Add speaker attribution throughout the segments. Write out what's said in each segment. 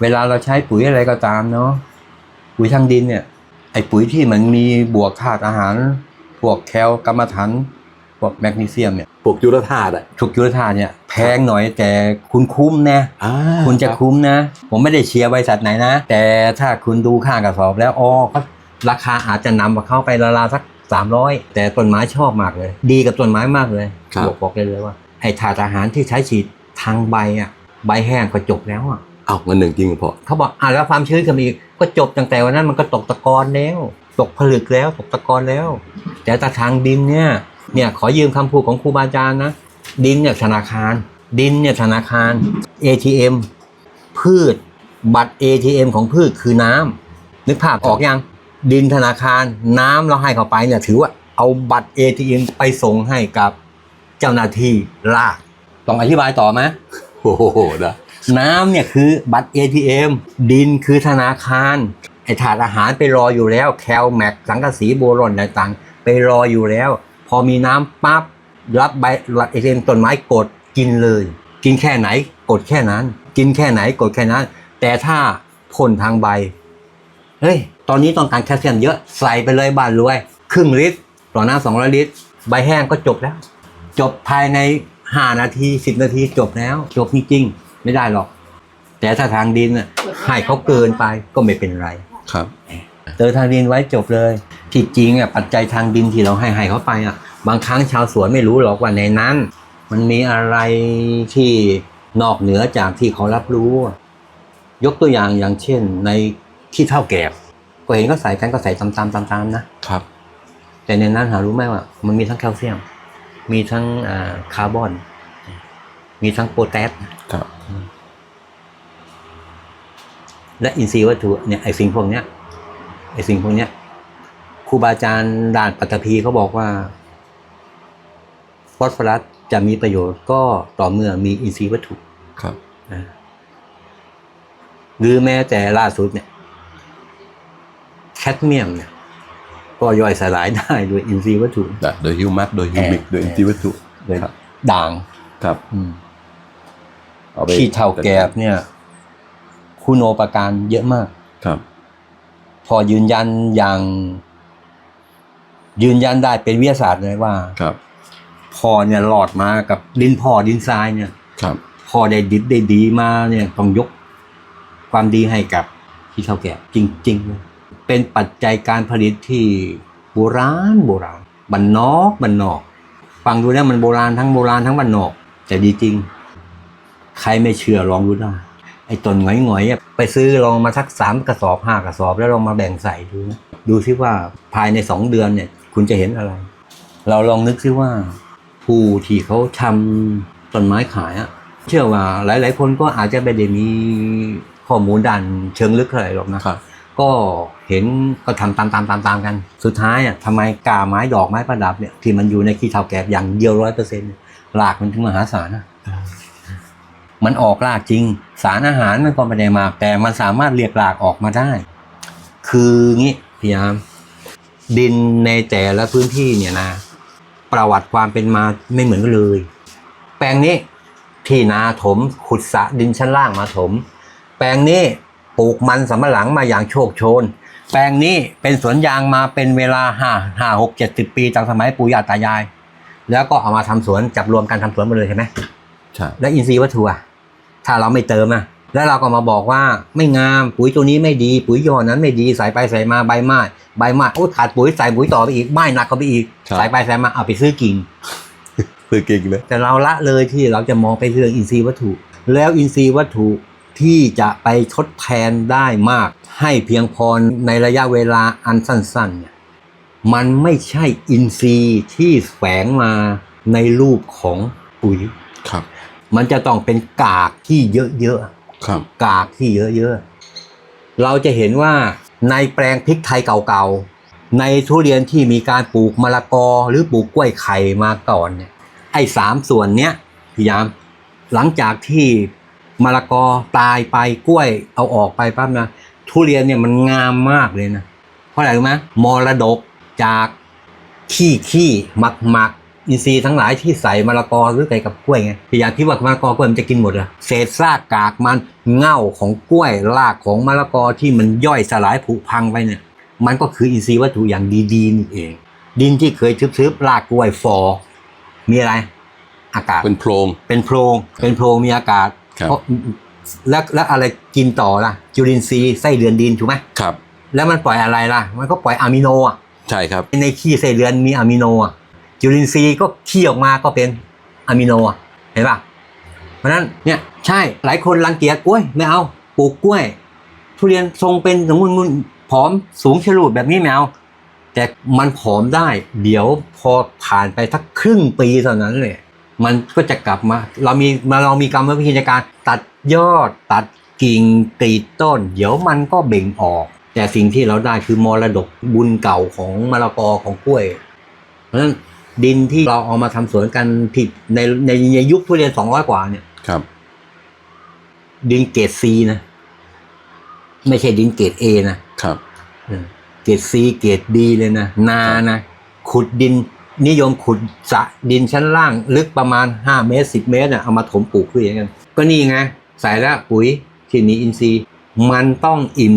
Speaker 1: เวลาเราใช้ปุ๋ยอะไรก็ตามเนาะปุ๋ยทางดินเนี่ย ไอ้ปุ๋ยที่มันมีบวกธาตุอาหาร พวกแคลกรรมฐานพวกแมกนีเซียมเนี่ย
Speaker 2: พวกจุลธาตุอะ
Speaker 1: ถูกยุทธาตุเนี่ยแพงหน่อยแต่คุณคุ้มนะ
Speaker 2: อ่า
Speaker 1: คุณจะคุ้มนะ ผมไม่ได้เชียร์บริษัทไหนนะ แต่ถ้าคุณดูค่ากระสอบแล้วอ๋อก็ราคาอาจจะนำมาเข้าไปราวๆสักสามร้อยแต่ต้นไม้ชอบมากเลย ดีกับต้นไม้มากเลย
Speaker 2: ครับ
Speaker 1: บอกบอกเลยเลยว่าไอ้ถาดอาหารที่ใช้ฉีดทางใบอะใบแห้งก็จบแล้วอะ
Speaker 2: เอ้างั้นหนึ่งจริงเหรอพ่อ
Speaker 1: เขาบอกอะแล้วความชื้นก็มีอีกก็จบตั้งแต่วันนั้นมันก็ตกตะกอนแล้วตกผลึกแล้วตกตะกอนแล้ว แต่ถ้าทางดินเนี่ยเนี่ยขอยืมคำพูดของครูบาอาจารย์นะดินเนี่ยธนาคาร ดินเนี่ยธนาคาร ATM พืชบัตร ATM ของพืชคือน้ำนึกภาพออกยังดินธนาคาร น้ำเราให้เข้าไปเนี่ยถือว่าเอาบัตร ATM ไปส่งให้กับเจ้าหน้าที่ลากต้องอธิบายต่อไหม
Speaker 2: โอ้โหนะ
Speaker 1: น้ำเนี่ยคือบัตร ATM ดินคือธนาคาร ไอ้ถาดอาหารไปรออยู่แล้ว แคลแม็กสังกะสีโบรอนต่างๆไปรออยู่แล้ว พอมีน้ำปั๊บรับใบรับเอทีเอ็มต้นไม้กดกินเลย กินแค่ไหนกดแค่นั้น กินแค่ไหนกดแค่นั้น แต่ถ้าพ่นทางใบเฮ้ยตอนนี้ต้องการแคลเซียมเยอะใส่ไปเลยบ้านรวย ครึ่งลิตรต่อหน้ำสองร้อยลิตร ใบแห้งก็จบแล้ว จบภายในห้านาทีสิบนาทีจบแล้ว จบจริงๆ ไม่ได้หรอก แต่ถ้าทางดินน่ะให้เขาเกินไปก็ไม่เป็นไร
Speaker 2: ครับ
Speaker 1: เจอทางดินไว้จบเลยที่จริงอะปัจจัยทางดินที่เราให้ให้เขาไปอะ บางครั้งชาวสวนไม่รู้หรอกว่าในนั้น มันมีอะไรที่นอกเหนือจากที่เขารับรู้อะยกตัวอย่างอย่างเช่น ในขี้เท่าแกบก็เห็นก็ใส่กันก็ใส่ตามๆตามๆนะครับ แต่ในนั้นหารู้ไหมว่า มันมีทั้งแคลเซียม มีทั้งอ่าคาร์บอน มีทั้งโพแทส
Speaker 2: ครับ
Speaker 1: และอินทรีย์วัตถุเนี่ยไอสิ่งพวกเนี้ยไอสิ่งพวกเนี้ยครูบาอาจารย์ด่านปัตตภีเขาบอกว่าฟอสฟอรัสจะมีประโยชน์ก็ต่อเมื่อมีอินทรีย์วัตถุ
Speaker 2: ครับ
Speaker 1: นะหรือแม้แต่ล่าสุดเนี่ยแคดเมียมเนี่ยก็ย่อยสลายได้โดยอินทรีย์วัตถุ
Speaker 2: แต่โดยฮิวมัสโดยฮิวมิก
Speaker 1: แอร์
Speaker 2: โดยอินทรีย์วัตถุ
Speaker 1: โดย
Speaker 2: ครับ
Speaker 1: ด่าง
Speaker 2: ครับ
Speaker 1: อืม
Speaker 2: เอาไป
Speaker 1: ขี้เท่าแกบเนี่ย คุณโอประการเยอะมาก
Speaker 2: ครับ
Speaker 1: พอยืนยันอย่าง ยืนยันได้เป็นวิทยาศาสตร์เลยว่า
Speaker 2: ครับ
Speaker 1: พ่อเนี่ยหลอดมากับดินพ่อดินทรายเนี่ย
Speaker 2: ครับ
Speaker 1: พ่อได้ดิบได้ดีมาเนี่ยต้องยกความดีให้กับที่เท่าแก่จริงๆเลยเป็นปัจจัยการผลิตที่โบราณโบราณบันนอกบันนอก ฟังดูแล้วมันโบราณทั้งโบราณทั้งบันนอก แต่ดีจริง ใครไม่เชื่อลองดูได้ ไอ้ต้นหงอยๆอะไปซื้อลองมาสักสามกระสอบห้ากระสอบแล้วลองมาแบ่งใส่ดูนะดูซิว่าภายในสองเดือนเนี่ย คุณจะเห็นอะไร เราลองนึกซิว่า ผู้ที่เขาทำต้นไม้ขายอะเชื่อว่าหลาย ๆ คนก็อาจจะไม่ได้มีข้อมูลด้านเชิงลึกอะไรหรอกนะครับ ก็เห็นก็ทำตามตามตามตามกัน สุดท้ายอะทำไมกาไม้ดอกไม้ประดับเนี่ยที่มันอยู่ในขี้เถ้าแกบอย่างเดียวร้อยเปอร์เซ็นต์หลากมันถึงมหาศาลนะ มันออกรากจริง สารอาหารมันก็ไม่ได้มาก แต่มันสามารถเรียกรากออกมาได้ คืองี้พยายามดินในแต่ละพื้นที่เนี่ยนะ ประวัติความเป็นมาไม่เหมือนกันเลย แปลงนี้ที่นาถมขุดสระดินชั้นล่างมาถม แปลงนี้ปลูกมันสำปะหลังมาอย่างโชคโชน แปลงนี้เป็นสวนยางมาเป็นเวลาห้าห้าหกเจ็ดสิบปีจากสมัยปู่ย่าตายาย แล้วก็เอามาทำสวนจับรวมกันทำสวนมาเลยใช่ไหม
Speaker 2: ใช่
Speaker 1: แล้วอินทรีย์วัตถุอะ ถ้าเราไม่เติมอะแล้วเราก็มาบอกว่าไม่งามปุ๋ยตัวนี้ไม่ดี ปุ๋ยยี่ห้อนั้นไม่ดีใส่ไปใส่มาใบไม้ใบไม้โอ้ขาดปุ๋ยใส่ปุ๋ยต่อไปอีกไม้หนักเข้าไปอีกใส่ไปใส่มาเอาไปซื้อกิ่ง
Speaker 2: คือเก่งเลย
Speaker 1: แต่เราละเลยที่เราจะมองไปเรื่องอินทรีย์วัตถุ แล้วอินทรีย์วัตถุที่จะไปทดแทนได้มาก ให้เพียงพอในระยะเวลาอันสั้นๆเนี่ยมันไม่ใช่อินทรีย์ที่แฝงมาในรูปของปุ๋ย
Speaker 2: ครับ
Speaker 1: มันจะต้องเป็นกากที่เยอะ
Speaker 2: ครับ
Speaker 1: ๆกากที่เยอะๆเราจะเห็นว่าในแปลงพริกไทยเก่าๆ ในทุเรียนที่มีการปลูกมะละกอหรือปลูกกล้วยไข่มาก่อนเนี่ยไอ้สามส่วนเนี้ยพยายามหลังจากที่มะละกอตายไปกล้วยเอาออกไปปั๊บนะทุเรียนเนี่ยมันงามมากเลยนะ เพราะอะไรรู้ไหมมรดกจากขี้ขี้หมักหมัก อินทรีย์ทั้งหลายที่ใส่มะละกอหรือใส่กับกล้วยไงพยายามคิดว่ามะละกอกล้วยมันจะกินหมดเหรอเศษซากกากมันเง่าของกล้วยรากของมะละกอที่มันย่อยสลายผุพังไปเนี่ย มันก็คืออินทรีย์วัตถุอย่างดีๆนี่เอง ดินที่เคยทึบๆรากกล้วยฟอ มีอะไร อากาศ
Speaker 2: เป็นโพรง
Speaker 1: เป็นโพรงเป็นโพรงมีอากาศ
Speaker 2: ครับ
Speaker 1: เพราะแล้วแล้วอะไรกินต่อล่ะ จุลินทรีย์ไส้เดือนดินถูกไหม
Speaker 2: ครับ
Speaker 1: แล้วมันปล่อยอะไรล่ะ มันก็ปล่อยอะมิโนอะ
Speaker 2: ใช่ครับ
Speaker 1: ในขี้ไส้เดือนมีอะมิโนอะ จุลินทรีย์ก็ขี้ออกมาก็เป็นอะมิโนเห็นป่ะเพราะนั้นเนี่ยใช่หลายคนรังเกียจกล้วยไม่เอาปลูกกล้วย ทุเรียนทรงเป็นสมุนมุนผอมสูงฉลูดแบบนี้ไม่เอาแต่มันผอมได้ เดี๋ยวพอผ่านไปสักครึ่งปีเท่านั้นเลยมันก็จะกลับมา เรามีมาเรามีกรรมวิธีในการตัดยอดตัดกิ่งกรีดต้น เดี๋ยวมันก็เบ่งออก แต่สิ่งที่เราได้คือมรดกบุญเก่าของมะละกอของกล้วย เพราะฉะนั้น ดินที่เราเอามาทำสวนกันผิดในในในยุคทุเรียนสองร้อยกว่าเนี่ย
Speaker 2: ครับ
Speaker 1: ดินเกรดซีนะ ไม่ใช่ดินเกรดเอนะครับเออเกรดซีเกรดดีเลยนะ นานะขุดดินนิยมขุดสระดินชั้นล่าง ลึกประมาณห้าเมตรสิบเมตรน่ะเอามาถมปลูกพืชอย่างนั้นก็นี่ไงใส่แล้วปุ๋ยที่มีอินทรีย์ มันต้องอิ่ม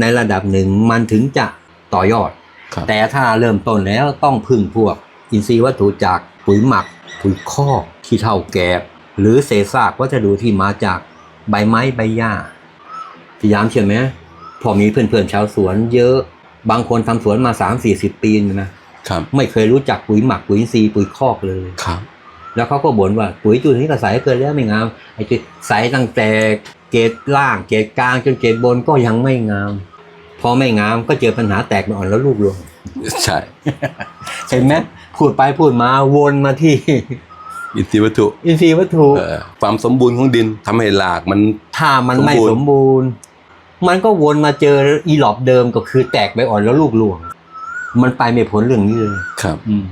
Speaker 1: ในระดับหนึ่งมันถึงจะต่อยอด
Speaker 2: ครับ
Speaker 1: แต่ถ้าเริ่มต้นแล้วต้องพึ่งพวก อินทรีย์วัตถุจากปุ๋ยหมัก ปุ๋ยคอกที่เท่าแกบ หรือเศษซากวัสดุที่มาจากใบไม้ใบหญ้าพยายามเชื่อไหมพอมีเพื่อนๆชาวสวน เยอะบางคนทำสวนมาสามสี่สิบปีนี่นะครับไม่เคยรู้จักปุ๋ยหมักปุ๋ยอินทรีย์ปุ๋ยคอกเลย
Speaker 2: ครับ
Speaker 1: แล้วเขาก็บ่นว่าปุ๋ยจุดนี้ก็ใส่เกินแล้วไม่งามไอ้ที่ใส่ตั้งแต่เกรดล่างเกรดกลางจนเกรดบนก็ยังไม่งาม พอไม่งามก็เจอปัญหาแตกมาอ่อนแล้วลูกรวง
Speaker 2: ใช่
Speaker 1: เห็นไหม พูดไปพูดมาวนมาที่
Speaker 2: อินทรีย์วัตถุ
Speaker 1: อินทรีย์วัตถุ
Speaker 2: เอ่อความสมบูรณ์ของดินทำให้รากมัน
Speaker 1: ถ้ามันไม่
Speaker 2: ส
Speaker 1: ส
Speaker 2: ม
Speaker 1: ม
Speaker 2: บู
Speaker 1: บูรณ์ มันก็วนมาเจออีหลอบเดิมก็คือแตกใบอ่อนแล้วลูกรวง มันไปไม่พ้นเรื่องนี้เลย
Speaker 2: ครับ
Speaker 1: อืม